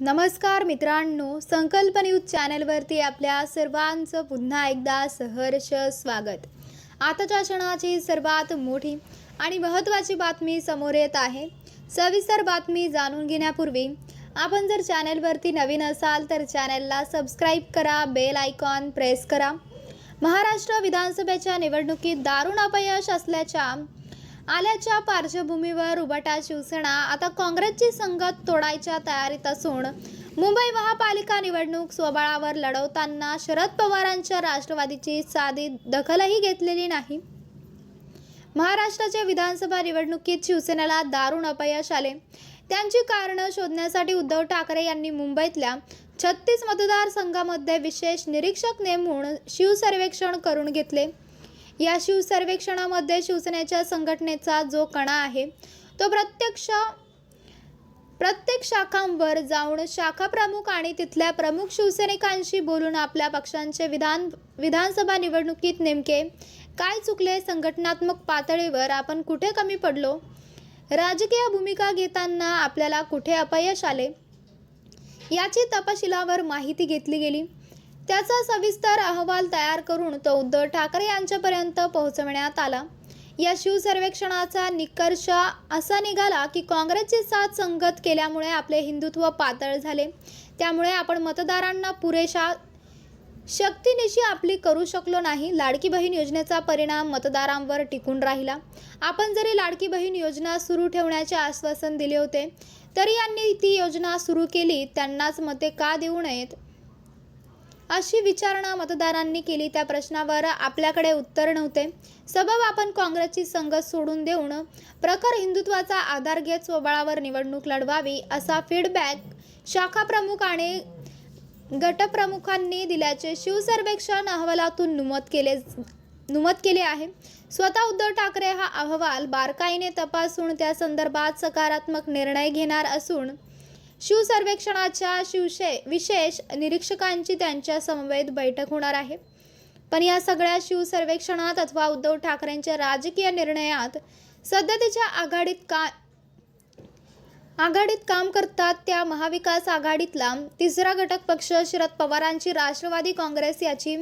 नमस्कार मित्रांनो संकल्प न्यूज चॅनलवरती आपल्या सर्वांचं पुन्हा एकदा सहर्ष स्वागत. आताच्या क्षणाची सर्वात मोठी आणि महत्त्वाची बातमी समोर येत आहे. सविस्तर बातमी जाणून घेण्यापूर्वी आपण जर चॅनलवरती नवीन असाल तर चॅनलला सबस्क्राईब करा बेल आयकॉन प्रेस करा. महाराष्ट्र विधानसभेच्या निवडणुकीत दारुण अपयश असल्याच्या आल्याच्या पार्श्वभूमीवर उबाटा शिवसेना आता काँग्रेसची संगत तोडायच्या तयारीत असून मुंबई महापालिका निवडणूक स्वबळावर लढवताना शरद पवारांच्या राष्ट्रवादीची साधी दखलही घेतलेली नाही. महाराष्ट्राच्या विधानसभा निवडणुकीत शिवसेनेला दारुण अपयश आले. त्यांची कारणं शोधण्यासाठी उद्धव ठाकरे यांनी मुंबईतल्या छत्तीस मतदारसंघामध्ये विशेष निरीक्षक नेमून शिवसर्वेक्षण करून घेतले. या शिवसर्वेक्षणामध्ये शिवसेनेच्या संघटनेचा जो कणा आहे तो प्रत्यक्ष प्रत्येक शाखांवर जाऊन शाखा प्रमुख आणि तिथल्या प्रमुख शिवसैनिकांशी बोलून आपल्या पक्षांचे विधान विधानसभा निवडणुकीत नेमके काय चुकले संघटनात्मक पातळीवर आपण कुठे कमी पडलो? राजकीय भूमिका घेताना आपल्याला कुठे अपयश आले? याची तपशिलावर माहिती घेतली गेली. त्याचा सविस्तर अहवाल तयार करून तो उद्धव ठाकरे यांच्यापर्यंत पोहोचवण्यात आला. या शिवसर्वेक्षणाचा निष्कर्ष असा निघाला की काँग्रेसची साथ संगत केल्यामुळे आपले हिंदुत्व पातळ झाले. त्यामुळे आपण मतदारांना पुरेशा शक्तीनिशी आपली करू शकलो नाही. लाडकी बहीण योजनेचा परिणाम मतदारांवर टिकून राहिला. आपण जरी लाडकी बहीण योजना सुरू ठेवण्याचे आश्वासन दिले होते तरी यांनी ती योजना सुरू केली. त्यांनाच मते का देऊ नयेत? अशी विचारणा मतदारांनी केली. त्या प्रश्नावर आपल्याकडे उत्तर नव्हते. सबब आपण काँग्रेसची संगत सोडून देऊन प्रखर हिंदुत्वाचा आधार घेत स्वबळावर निवडणूक लढवावी असा फीडबॅक शाखा प्रमुख आणि गटप्रमुखांनी दिल्याचे शिवसर्वेक्षण अहवालातून नमूद केले नमूद केले आहे. स्वतः उद्धव ठाकरे हा अहवाल बारकाईने तपासून त्या संदर्भात सकारात्मक निर्णय घेणार असून शिवसर्वेक्षणाच्या शिवशे विशेष निरीक्षकांची त्यांच्या समवेत बैठक होणार आहे. पण या सगळ्या शिवसर्वेक्षणात अथवा उद्धव ठाकरेंच्या राजकीय निर्णयात सध्याच्या आघाडीत का आघाडीत काम करतात त्या महाविकास आघाडीतला तिसरा घटक पक्ष शरद पवारांची राष्ट्रवादी काँग्रेस याची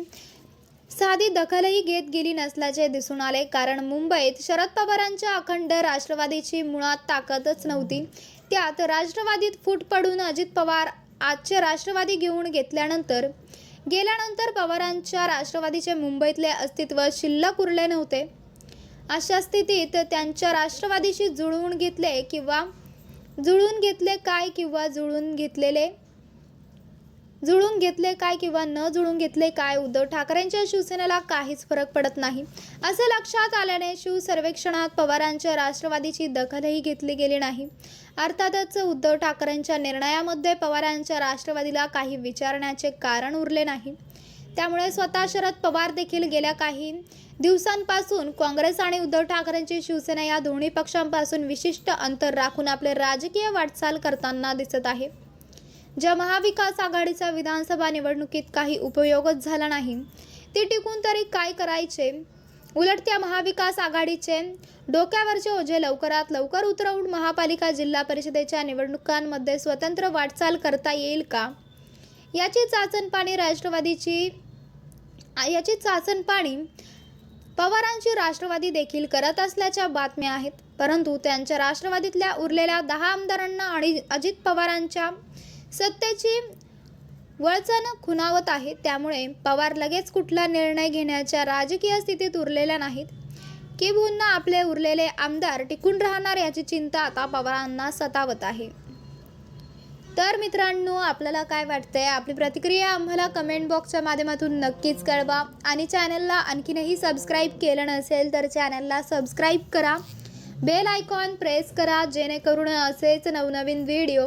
साधी दखलही घेत गेली नसल्याचे दिसून आले. कारण मुंबईत शरद पवारांच्या अखंड राष्ट्रवादीची मुळात ताकदच नव्हती. त्यात राष्ट्रवादीत फूट पडून अजित पवार आजचे राष्ट्रवादी घेऊन घेतल्यानंतर गेल्यानंतर पवारांच्या राष्ट्रवादीचे मुंबईतले अस्तित्व शिल्लक उरले नव्हते. अशा स्थितीत त्यांच्या राष्ट्रवादीशी जुळवून घेतले किंवा जुळून घेतले काय किंवा जुळून घेतलेले जुळून घेतले काय किंवा न जुळून घेतले काय उद्धव ठाकरेंच्या शिवसेनेला काहीच फरक पडत नाही. असे लक्षात आल्याने शिवसर्वेक्षणात पवारांच्या राष्ट्रवादीची दखलही घेतली गेली नाही. अर्थातच उद्धव ठाकरेंच्या निर्णयामध्ये पवारांच्या राष्ट्रवादीला काही विचारण्याचे कारण उरले नाही. त्यामुळे स्वतः शरद पवार देखील गेल्या काही दिवसांपासून काँग्रेस आणि उद्धव ठाकरेंची शिवसेना या दोन्ही पक्षांपासून विशिष्ट अंतर राखून आपले राजकीय वाटचाल करताना दिसत आहे. ज्या महाविकास आघाडीचा विधानसभा निवडणुकीत काही उपयोगच झाला नाही ते टिकून तरी काय करायचे? उलट त्या महाविकास आघाडीचे डोक्यावरचे ओझे लवकरात लवकर उतरवून महापालिका जिल्हा परिषदेच्या निवडणुकांमध्ये स्वतंत्र वाटचाल करता येईल का? याची चाचणपाणी राष्ट्रवादीची याची चाचणपाणी पवारांची राष्ट्रवादी देखील करत असल्याच्या बातम्या आहेत. परंतु त्यांच्या राष्ट्रवादीतल्या उरलेल्या दहा आमदारांना आणि अजित पवारांच्या सत्तेची वळचण खुणावत आहे. त्यामुळे पवार लगेच कुठला निर्णय घेण्याच्या राजकीय स्थितीत उरलेल्या नाहीत. किंबहुना आपले उरलेले आमदार टिकून राहणार याची चिंता आता पवारांना सतावत आहे. तर मित्रांनो आपल्याला काय वाटतंय? आपली प्रतिक्रिया आम्हाला कमेंट बॉक्सच्या माध्यमातून नक्कीच कळवा. आणि चॅनलला आणखीनही सबस्क्राईब केलं नसेल तर चॅनलला सबस्क्राईब करा. बेल आयकॉन प्रेस करा जेणेकरून असेच नवनवीन व्हिडिओ